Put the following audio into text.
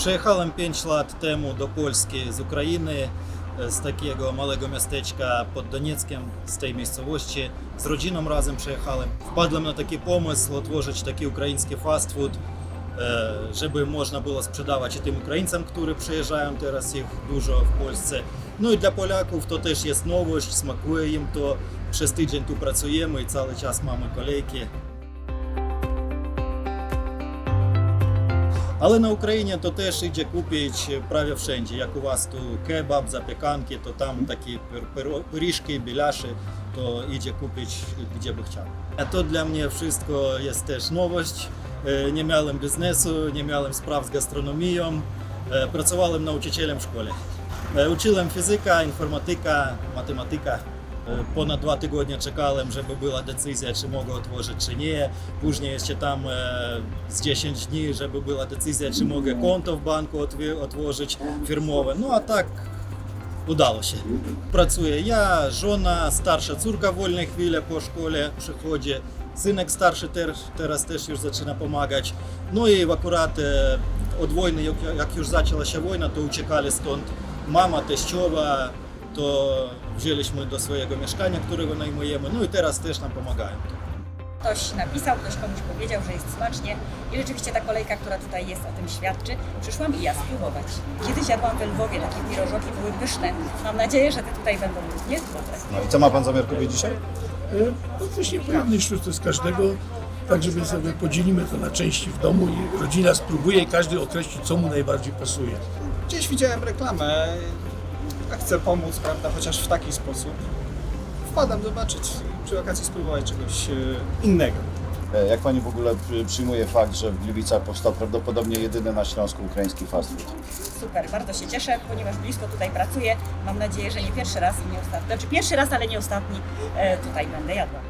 Przyjechałem 5 lat temu do Polski z Ukrainy, z takiego małego miasteczka pod Donieckiem, z tej miejscowości. Z rodziną razem przyjechałem. Wpadłem na taki pomysł otworzyć taki ukraiński fast food, żeby można było sprzedawać i tym Українцям, які приїжджають зараз їх дуже в Польщі. Ну і для поляків то теж є новость, смакує їм то. Шести день тут працюємо і цілий час маємо колейки. Але на Україні то теж іде купіч праві вшенді. Як у вас то кебаб, запіканки, то там такі пиріжки, біляші, то іде купіч, де би хотів. А то для мене все є теж новость. Не мялим бізнесу, не справ з гастрономією, е, працювалим навчителем в школі. Е, Училим фізика, інформатика, математика. Е, понад два тижні чекали, щоб була децизія, чи можуть відвозити, чи ні. Пізніше ще там е, з 10 днів, щоб була децизія, чи може ну. конто в банку відвозити фірмове. Ну а так удалося. Працює я, жона, старша цурка вольних хвиля по школі ході. Синок старший зараз теж вже починає допомагати. Ну і в акурат від е, війни, як вже почалася війна, то чекали стон. Мама, тещова, to wzięliśmy do swojego mieszkania, którego najmujemy, no i teraz też nam pomagają. Ktoś napisał, ktoś komuś powiedział, że jest smacznie i rzeczywiście ta kolejka, która tutaj jest, o tym świadczy. Przyszłam i ja spróbować. Kiedyś jadłam w Lwowie, takie pirożoki były pyszne. Mam nadzieję, że te tutaj będą równie dobre. No i co ma Pan zamiar kupić dzisiaj? E, no właśnie po jednej z każdego, tak żeby sobie podzielimy to na części w domu i rodzina spróbuje i każdy określi, co mu najbardziej pasuje. Gdzieś widziałem reklamę, chcę pomóc, prawda, chociaż w taki sposób, wpadam zobaczyć, przy okazji spróbować czegoś e, innego. E, jak Pani w ogóle przyjmuje fakt, że w Gliwicach powstał prawdopodobnie jedyny na Śląsku ukraiński fast food? Super, bardzo się cieszę, ponieważ blisko tutaj pracuję. Mam nadzieję, że nie pierwszy raz i nie ostatni. Znaczy pierwszy raz, ale nie ostatni e, tutaj będę jadła.